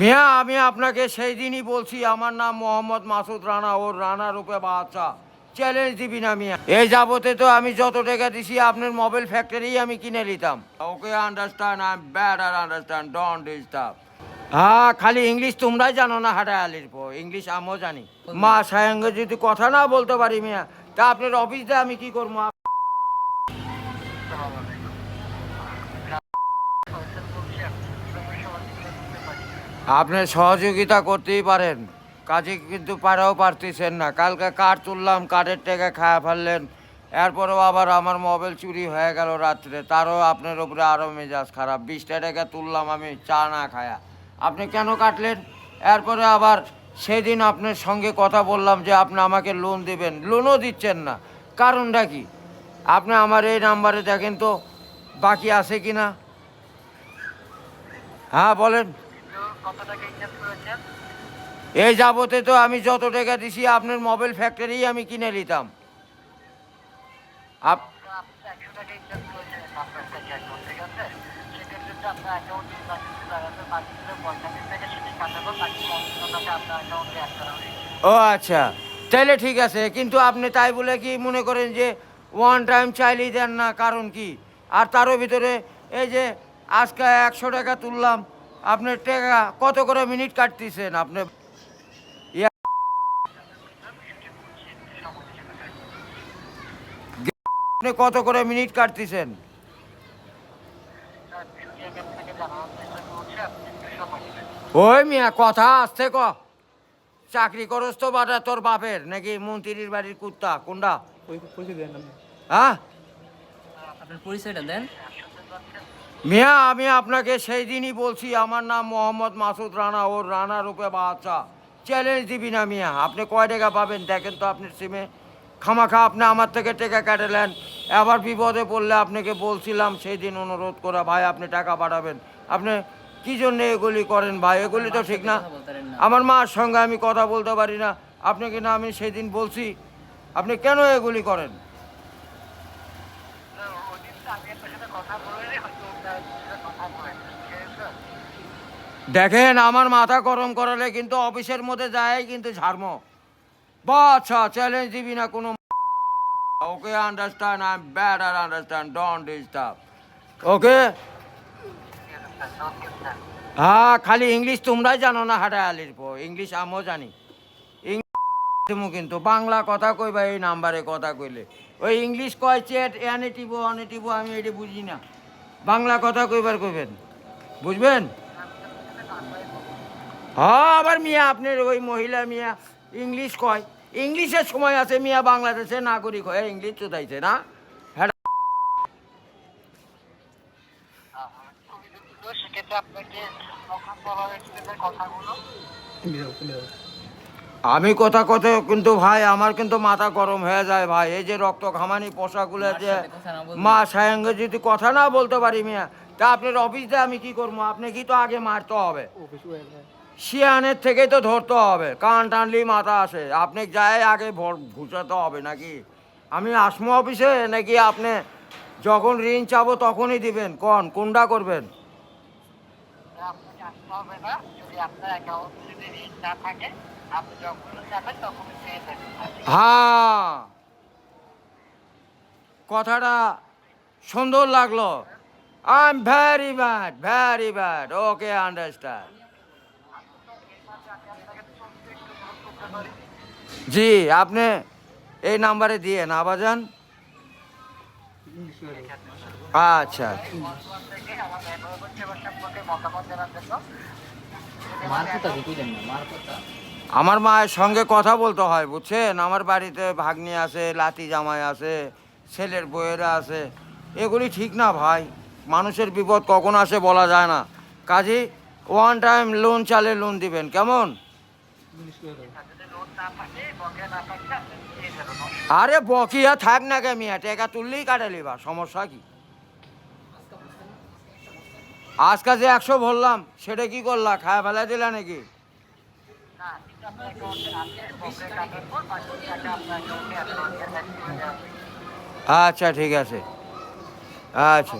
মিয়া, আমি আপনাকে সেই দিনই বলছি, আমার নাম মোহাম্মদ মাসুদ রানা, ওর রানা রূপে বাচ্চা চ্যালেঞ্জ দিবি না মিয়া। এই যাবতে তো আমি যত টাকা দিছি, আপনার মোবাইল ফ্যাক্টরি আমি কিনে নিতাম। ওকে আন্ডারস্ট্যান্ড আই ব্যাড আর আন্ডারস্ট্যান্ড ডোন্ট ডিস্টার্ব হ্যাঁ খালি ইংলিশ তোমরাই জানো না হাটা আলির পো ইংলিশ আমিও জানি। মা সায়ঙ্গে যদি কথা না বলতে পারি মিয়া, তা আপনার অফিসে আমি কি করব? আপনি সহযোগিতা করতেই পারেন। কাজে কিন্তু পারাও পারতেছেন না। কালকে কাঠ তুললাম কাঠের টাকা খায়া ফেললেন? এরপরেও আবার আমার মোবাইল চুরি হয়ে গেল রাত্রে। তারও আপনার উপরে আরও মেজাজ খারাপ। বিশটা টাকা তুললাম আমি, চা না খায়া। আপনি কেন কাটলেন? এরপরে আবার সেদিন আপনার সঙ্গে কথা বললাম যে আপনি আমাকে লোন দেবেন। লোনও দিচ্ছেন না। কারণটা কি? আপনি আমার এই নাম্বারে দেখেন তো, বাকি আছে কি না হ্যাঁ বলেন কত টাকা ইনভেস্ট করেছেন এই যাবতে তো আমি যত টাকা দিছি আপনার মোবাইল ফ্যাক্টরি আমি কিনে নিতাম। ও আচ্ছা তাহলে ঠিক আছে কিন্তু আপনি তাই বলে কি মনে করেন যে ওয়ান টাইম চাইলেই দেন না কারণ কি? আর তারও ভিতরে এই যে আজকে একশো টাকা তুললাম আপনার টাকা কত করে মিনিট কাটতেছেন? আপনি আপনি কত করে মিনিট কাটতেছেন? ওই মিয়া কথা আসতে ক। চাকরি করস তো বাটা তোর বাপের নাকি মন্ত্রীর বাড়ির কুত্তা? কোনটা? হ্যাঁ? আপনার পরিচয়টা দেন। মিয়া আমি আপনাকে সেই দিনই বলছি আমার নাম মোহাম্মদ মাসুদ রানা ওর রানা রূপে বাচ্চা চ্যালেঞ্জ দিবি না মিয়া আপনি কয় টাকা পাবেন? দেখেন তো আপনার সিমে। খামাখা আপনি আমার থেকে টাকা কাটালেন এবার বিপদে পড়লে আপনাকে বলছিলাম সেই দিন অনুরোধ করা ভাই আপনি টাকা পাঠাবেন। আপনি কি জন্য এগুলি করেন ভাই? এগুলি তো ঠিক না। না। আমার মার সঙ্গে আমি কথা বলতে পারি না। আপনাকে না আমি সেদিন বলছি আপনি কেন এগুলি করেন স্যার ওই দিন তো আমি আপনার সাথে কথা বলে হয়তো ওনার সাথে কথা বলেছি ঠিক আছে স্যার দেখেন আমার মাথা গরম করালে কিন্তু অফিসের মধ্যে যায় কিন্তু ঝাড়ম। বা আচ্ছা চ্যালেঞ্জ দিবি না কোনো ওকে আন্ডারস্ট্যান্ড আই ব্যাড আর আন্ডারস্ট্যান্ড ডোন্ট ডিস্টার্ব ওকে? হ্যাঁ খালি ইংলিশ তোমরাই জানো না হাটা আলির পো ইংলিশ আমিও জানি। ইংলিশ কিন্তু। বাংলা কথা কইবা, এই নাম্বারে কথা কইলে। ওই ইংলিশ কয় চেট এনে টিপো অনে টিপো আমি এটি বুঝি না। বাংলা কথা কইবার কইবেন। বুঝবেন? হ্যাঁ আবার মিয়া আপনার ওই মহিলা মিয়া ইংলিশ কয়। ইংলিশের সময় আছে মিয়া বাংলাদেশের নাগরিক হয়ে ইংলিশ চুদাইছে না? হ্যাঁ। আমি কথা কথা কিন্তু ভাই আমার কিন্তু মাথা গরম হয়ে যায় ভাই। এই যে রক্ত ঘামানি পোশাকগুলো যে মা সায়ঙ্গে যদি কথা না বলতে পারি মিয়া তা আপনার অফিসে আমি কি করব? আপনি কি তো আগে মারতে হবে? শিয়ানের থেকেই তো ধরতে হবে। কান টানলি মাথা আসে। আপনি যাই আগে ঘুষাতে হবে নাকি? আমি আসমো অফিসে? নাকি আপনি যখন ঋণ চাবো তখনই দিবেন? কোন? কোনটা করবেন? থাকে হ্যাঁ। কথাটা সুন্দর লাগল। I am very bad very bad okay understand জি, আপনি এই নাম্বারে দিয়ে না বাজান আচ্ছা। আমার মায়ের সঙ্গে কথা বলতে হয়, বুঝছেন? আমার বাড়িতে ভাগ্নি আছে, লাতি জামাই আছে, ছেলের বউয়েরা আছে। এগুলি ঠিক না ভাই। মানুষের বিপদ কখন আসে বলা যায় না। কাজে ওয়ান টাইম লোন চালে লোন দিবেন, কেমন? আরে বকিয়া থাক না কে মিয়া, টাকা তুললেই কাটালি বা সমস্যা কি? আজকে যে একশো বললাম সেটা কি করলা, খায় ফেলা দিলা নাকি? আচ্ছা ঠিক আছে। আচ্ছা।